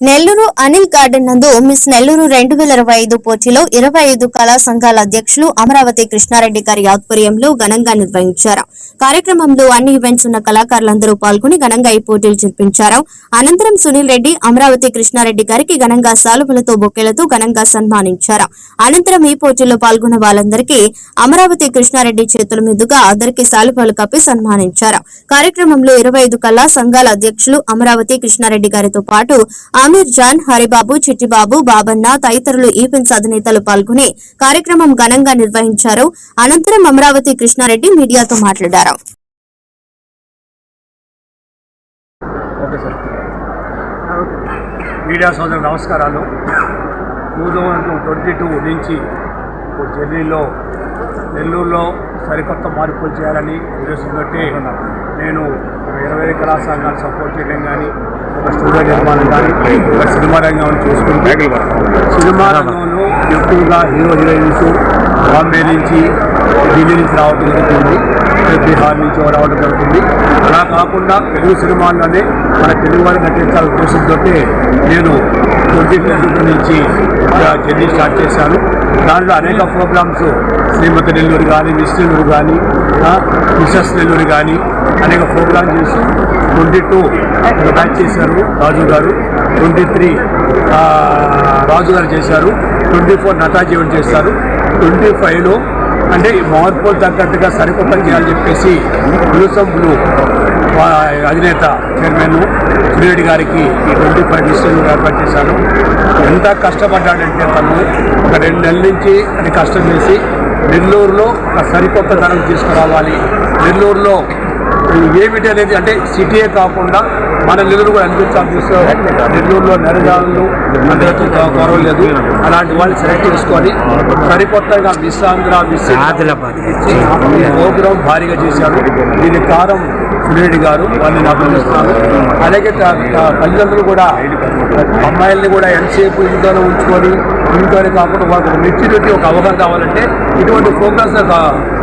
Nellore Anil garden నందు miss Nellore రెండు వేల ఇరవై ఐదు పోటీలో ఇరవై ఐదు కళా సంఘాల అధ్యక్షులు అమరావతి కృష్ణారెడ్డి గారి ఆధ్వర్యంలో ఘనంగా నిర్వహించారు. కార్యక్రమంలో అన్ని ఈవెంట్స్ ఉన్న కళాకారులందరూ పాల్గొని ఘనంగా ఈ పోటీలు జరిపించారు. అనంతరం సునీల్ రెడ్డి అమరావతి కృష్ణారెడ్డి గారికి ఘనంగా సాలువలతో బొక్కెలతో ఘనంగా సన్మానించారు. అనంతరం ఈ పోటీలో పాల్గొన్న వాళ్ళందరికీ అమరావతి కృష్ణారెడ్డి చేతుల మీదుగా అందరికీ సాలువలు కప్పి సన్మానించారు. కార్యక్రమంలో ఇరవై ఐదు కళా సంఘాల అధ్యక్షులు అమరావతి కృష్ణారెడ్డి గారితో పాటు ఆమీర్ జాన్ హరిబాబు చిట్టిబాబు బాబన్న తదితరులు ఈపెన్స్ అధినేతలు పాల్గొని కార్యక్రమం ఘనంగా నిర్వహించారు. అనంతరం అమరావతి కృష్ణారెడ్డి మీడియాతో మాట్లాడారు. మీడియా సోదరు నమస్కారాలు. టూ థౌజండ్ ట్వంటీ టూ నుంచి ఢిల్లీలో నెల్లూరులో సరికొత్త మార్పులు చేయాలని ఉద్దేశంతో నేను ఇరవై కళా సపోర్ట్ చేయడం కానీ ఒక స్టూడియో నిర్మాణం కానీ ఒక సినిమా రంగం చూసుకుంటే సినిమా రంగంలో ఎక్కువగా హీరో హీరోయిన్స్ బాంబే నుంచి ఢిల్లీ నుంచి రావడం జరుగుతుంది. బీహార్ నుంచి రావడం జరుగుతుంది. అలా కాకుండా తెలుగు సినిమాల్లోనే మన తెలుగు వారిని నటించాలని ఉద్దేశంతో నేను ట్వంటీ ఫిఫ్త్ నుంచి జర్నీ స్టార్ట్ చేశాను. దాంట్లో అనేక ప్రోగ్రామ్స్ శ్రీమతి నెల్లూరు కానీ మిస్ నెల్లూరు కానీ మిస్సెస్ నెల్లూరు కానీ అనేక ప్రోగ్రామ్ చేసి ట్వంటీ టూ బ్యాచ్ చేశారు రాజు గారు. ట్వంటీ త్రీ రాజు గారు చేశారు. ట్వంటీ ఫోర్ నటాజీ చేస్తారు. ట్వంటీ ఫైవ్లో అంటే ఈ మార్పులు తగ్గట్టుగా సరికొత్త చేయాలని చెప్పేసి బ్లూసమ్ బ్లూ అధినేత చైర్మన్ సురేడి గారికి ఈ ట్వంటీ ఫైవ్ డిసిషన్ ఏర్పాటు చేశాను ఎంత కష్టపడ్డాడంటే తను ఒక రెండు నెలల నుంచి అది కష్టం చేసి నెల్లూరులో ఒక సరికొత్త ధరలు తీసుకురావాలి. నెల్లూరులో ఏమిటి అనేది అంటే సిటీయే కాకుండా మన నెల్లూరు కూడా అనిపించాలని చూస్తే నెల్లూరులో నెరజాలు అందరితో గౌరవం అలాంటి వాళ్ళు సెలెక్ట్ చేసుకొని సరికొత్తగా మిస్ ఆంధ్ర మిస్. ఇచ్చి భారీగా చేశారు. దీని కారం సురేడి గారు వాళ్ళని అభినందిస్తున్నాను అలాగే తల్లిదండ్రులు కూడా అమ్మాయిల్ని కూడా ఎంతసేపు ఇంట్లోనే ఉంచుకొని ఇంట్లోనే కాకుండా వాళ్ళకి మెచ్యూరిటీ ఒక అవగాహన కావాలంటే ఇటువంటి ప్రోగ్రామ్స్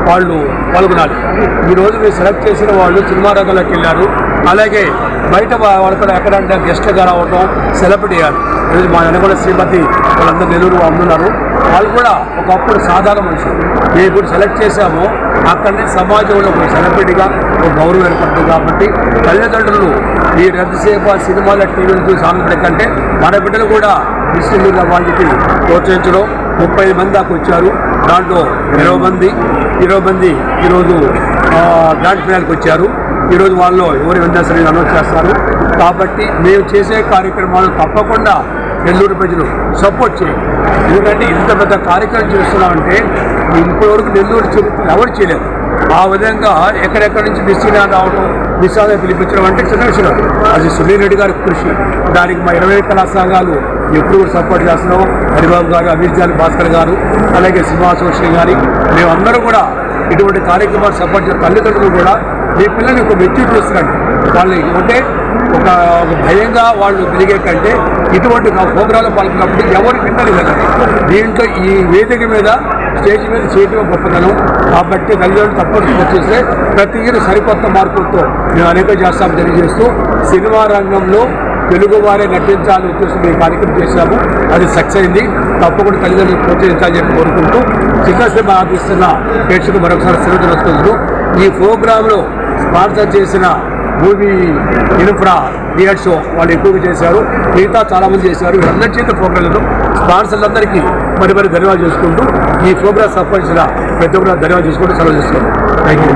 వాళ్ళు పాల్గొనాలి. ఈరోజు మీరు సెలెక్ట్ చేసిన వాళ్ళు సినిమా రంగంలోకి వెళ్ళారు. అలాగే బయట వా- వాళ్ళు కూడా ఎక్కడంటే గెస్ట్గా రావడం సెలబ్రిటీ అయ్యారు ఈరోజు మా వెనక శ్రీమతి వాళ్ళందరూ నెల్లూరు అమ్మున్నారు వాళ్ళు కూడా ఒకప్పుడు సాధారణ మనుషులు మేము ఇప్పుడు సెలెక్ట్ చేశామో. అక్కడనే సమాజంలో ఒక సెలబ్రిటీగా ఒక గౌరవం ఏర్పడుతుంది కాబట్టి తల్లిదండ్రులు ఈ ఎంతసేపు ఆ సినిమాల టీవీలు చూసి ఆనందం మన బిడ్డలు కూడా మిస్టర్ వాళ్ళకి ప్రోత్సహించడం. ముప్పై మంది దాకా వచ్చారు. దాంట్లో ఇరవై మంది ఇరవై మంది ఈరోజు గ్రాండ్ ఫినాల్కి వచ్చారు. ఈరోజు వాళ్ళు ఎవరు విన్యాసం అనౌన్స్ చేస్తారు. కాబట్టి మేము చేసే కార్యక్రమాలు తప్పకుండా నెల్లూరు ప్రజలు సపోర్ట్ చేయండి. ఎందుకంటే ఇంత పెద్ద కార్యక్రమం చేస్తున్నామంటే ఇప్పటివరకు నెల్లూరు చరిత్ర ఎవరు చేయలేదు. ఆ విధంగా ఎక్కడెక్కడి నుంచి మిస్సీనా రావడం మిస్సాగా పిలిపించడం అంటే చిన్న విషయం అది సునీల్ రెడ్డి గారి కృషి. దానికి మా ఇరవై కళా సంఘాలు ఎప్పుడు కూడా సపోర్ట్ చేస్తున్నాం హరిబాబు గారు అమీర్ జాన్ భాస్కర్ గారు అలాగే సినిమా అసోసియేషన్ గారి మేమందరం కూడా ఇటువంటి కార్యక్రమాలు సపోర్ట్ చేసిన తల్లిదండ్రులు కూడా మీ పిల్లల్ని ఒక మెచ్యూర్ చూస్తున్నాడు. వాళ్ళు అంటే ఒక భయంగా వాళ్ళు పెరిగే కంటే ఇటువంటి నా పాల్గొన్నప్పుడు ఎవరు విన్నది కదా. దీంట్లో ఈ వేదిక మీద స్టేజ్ మీద చేయటం గొప్పతనం. కాబట్టి తల్లిదండ్రులు తప్పకుండా వచ్చేస్తే ప్రతి ఇయర్ సరికొత్త మార్పులతో మేము అనేక చేస్తాం తెలియజేస్తూ సినిమా రంగంలో తెలుగు వారే నటించాలని ఉద్దేశం మేము కార్యక్రమం చేశాము. అది సక్సెస్ అయింది. తప్పకుండా తల్లిదండ్రులు ప్రోత్సహించాలని చెప్పి కోరుకుంటూ చిత్రసీమ ఆదిస్తున్న ప్రేక్షకులు మరొకసారి సెలవు తెలుసుకుంటూ ఈ ప్రోగ్రాంలో స్పాన్సర్ చేసిన మూవీ ఇన్ఫ్రా థియేటర్ షో వాళ్ళు ఎక్కువగా చేశారు. మిగతా చాలామంది చేశారు. వీళ్ళందరి చేత ప్రోగ్రాంలలో స్పాన్సర్లందరికీ మరి మరి ధన్యవాదాలు చేసుకుంటూ ఈ ప్రోగ్రాం సంపాదించిన పెద్ద ఒక్కరు ధన్యవాదాలు చేసుకుంటూ సెలవు చేస్తున్నాను థ్యాంక్ యూ